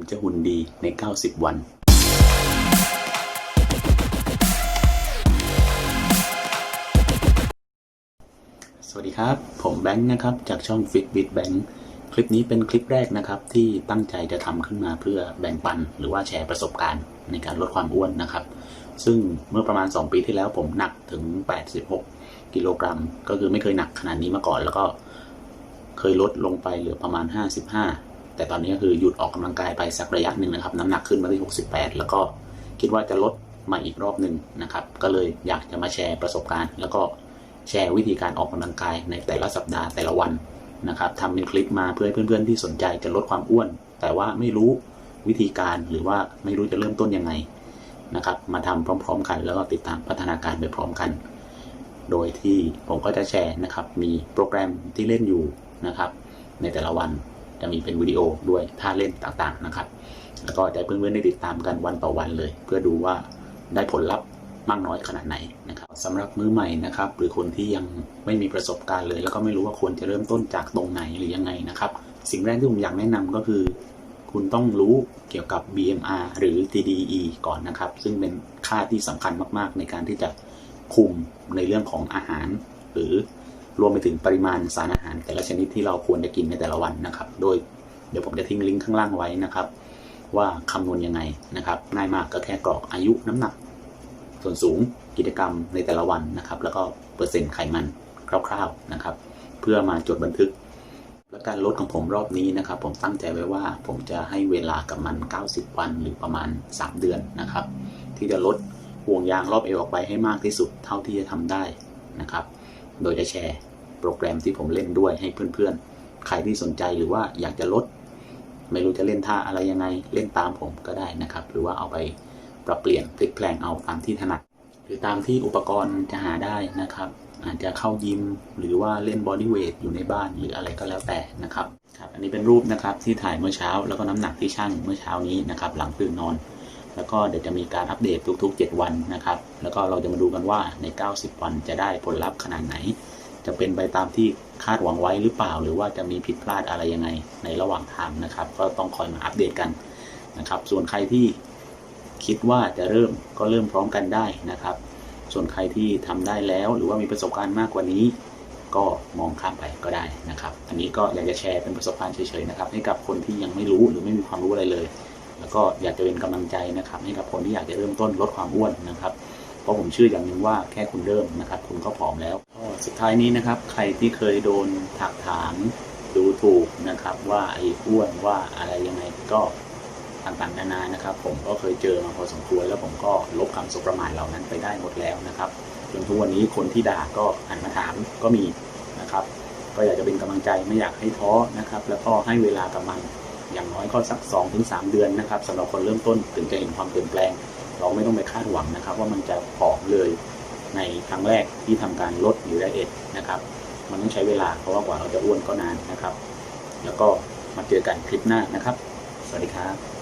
ผมจะหุ่นดีใน 90 วันสวัสดีครับ ผมแบงค์นะครับ จากช่อง Fit with Bank คลิปนี้เป็นคลิปแรกนะครับ ที่ตั้งใจจะทำขึ้นมาเพื่อแบ่งปัน หรือว่าแชร์ประสบการณ์ในการลดความอ้วนนะครับ ซึ่งเมื่อประมาณ 2 ปีที่แล้วผมหนักถึง 86 กิโลกรัม ก็คือไม่เคยหนักขนาดนี้มาก่อน แล้วก็เคยลดลงไปเหลือประมาณ 55 แต่ตอนนี้ก็คือหยุดออกกำลังกายไปสักระยะหนึ่งนะครับ น้ำหนักขึ้นมาที่ 68 แล้วก็คิดว่าจะลดมาอีกรอบหนึ่งนะครับ ก็เลยอยากจะมาแชร์ประสบการณ์ แล้วก็แชร์วิธีการออกกำลังกายในแต่ละสัปดาห์แต่ละวันนะครับทำเป็นคลิปมาเพื่อให้เพื่อนๆที่สนใจจะลดความอ้วน แต่ว่าไม่รู้วิธีการหรือว่าไม่รู้จะเริ่มต้นยังไงนะครับ มาทำพร้อม ๆ กัน แล้วก็ติดตามพัฒนาการไปพร้อมกัน โดยที่ผมก็จะแชร์นะครับ มีโปรแกรมที่เล่นอยู่นะครับ ในแต่ละวัน จะมีเป็นวิดีโอด้วยท่าเล่นต่างๆนะครับ แล้วก็จะให้เพื่อนๆได้ติดตามกันวันต่อวันเลย เพื่อดูว่าได้ผลลัพธ์มากน้อยขนาดไหนนะครับสำหรับมือใหม่นะครับ หรือคนที่ยังไม่มีประสบการณ์เลย แล้วก็ไม่รู้ว่าควรจะเริ่มต้นจากตรงไหนหรือยังไงนะครับ สิ่งแรกที่ผมอยากแนะนำก็คือ คุณต้องรู้เกี่ยวกับ BMR หรือ TDE ก่อนนะครับ ซึ่งเป็นค่าที่สำคัญมากๆ ในการที่จะคุมในเรื่องของอาหาร หรือ รวมไปถึงปริมาณสารอาหาร แต่ละชนิดที่เราควรจะกินในแต่ละวันนะครับ โดยเดี๋ยวผมจะทิ้งลิงก์ข้างล่างไว้นะครับ ว่าคำนวณยังไงนะครับง่ายมากก็แค่กรอกอายุน้ำหนัก ส่วนสูงกิจกรรมในแต่ละวันนะครับ แล้วก็เปอร์เซ็นต์ไขมันคร่าวๆนะครับ เพื่อมาจดบันทึก และการลดของผมรอบนี้นะครับ ผมตั้งใจไว้ว่าผมจะให้เวลากับมัน 90 วันหรือประมาณ 3 เดือนนะครับ ที่จะลดห่วงยางรอบเอวออกไปให้มากที่สุดเท่าที่จะทำได้นะครับ โดยจะแชร์โปรแกรมที่ผมเล่นด้วยให้เพื่อนๆ ใครที่สนใจหรือว่าอยากจะลด ไม่รู้จะเล่นท่าอะไรยังไงเล่นตามผมก็ได้นะครับ หรือว่าเอาไปปรับเปลี่ยนพลิกแพลงเอาตามที่ถนัด หรือตามที่อุปกรณ์จะหาได้นะครับ อาจจะเข้ายิมหรือว่าเล่นบอดี้เวทอยู่ในบ้านหรืออะไรก็แล้วแต่นะครับครับ อันนี้เป็นรูปนะครับที่ถ่ายเมื่อเช้า แล้วก็น้ำหนักที่ชั่งเมื่อเช้านี้นะครับ หลังตื่นนอน แล้วก็เดี๋ยวจะมีการอัปเดตทุกๆ 7 วันนะครับ แล้วก็เราจะมาดูกันว่าใน 90 วันจะได้ผลลัพธ์ขนาดไหน จะเป็นไปตามที่คาดหวังไว้หรือเปล่า หรือว่าจะมีผิดพลาดอะไรยังไงในระหว่างทางนะครับ ก็ต้องคอยมาอัปเดตกันนะครับ ส่วนใครที่คิดว่าจะเริ่มก็เริ่มพร้อมกันได้นะครับ ส่วนใครที่ทำได้แล้วหรือว่ามีประสบการณ์มากกว่านี้ ก็มองข้ามไปก็ได้นะครับ อันนี้ก็อยากจะแชร์เป็นประสบการณ์เฉยๆนะครับ ให้กับคนที่ยังไม่รู้หรือไม่มีความรู้อะไรเลย แล้วก็อยากจะเป็นกำลังใจนะครับให้กับคนที่อยากจะเริ่มต้นลดความอ้วนนะครับ เพราะผมเชื่ออย่างหนึ่งว่าแค่คุณเริ่มนะครับ คุณก็ผอมแล้วก็สุดท้ายนี้นะครับ ใครที่เคยโดนถักถางดูถูกนะครับ ว่าไอ้อ้วนว่าอะไรยังไงก็ต่างๆนานานะครับ ผมก็เคยเจอมาพอสมควรแล้วผมก็ลบคำสบประมาทเหล่านั้นไปได้หมดแล้วนะครับจนทุกวันนี้คนที่ด่าก็หันมาถามก็มีนะครับ ก็อยากจะเป็นกำลังใจไม่อยากให้ท้อนะครับ แล้วก็ให้เวลากับมัน อย่างน้อยก็สัก2-3เดือนนะครับสำหรับคนเริ่มต้นถึงจะเห็นความเปลี่ยนแปลง เราไม่ต้องไปคาดหวังนะครับ ว่ามันจะผอมเลยในครั้งแรกที่ทำการลดหรือไดเอทนะครับมันต้องใช้เวลาเพราะว่ากว่าเราจะอ้วนก็นานนะครับ แล้วก็มาเจอกันคลิปหน้านะครับ สวัสดีครับ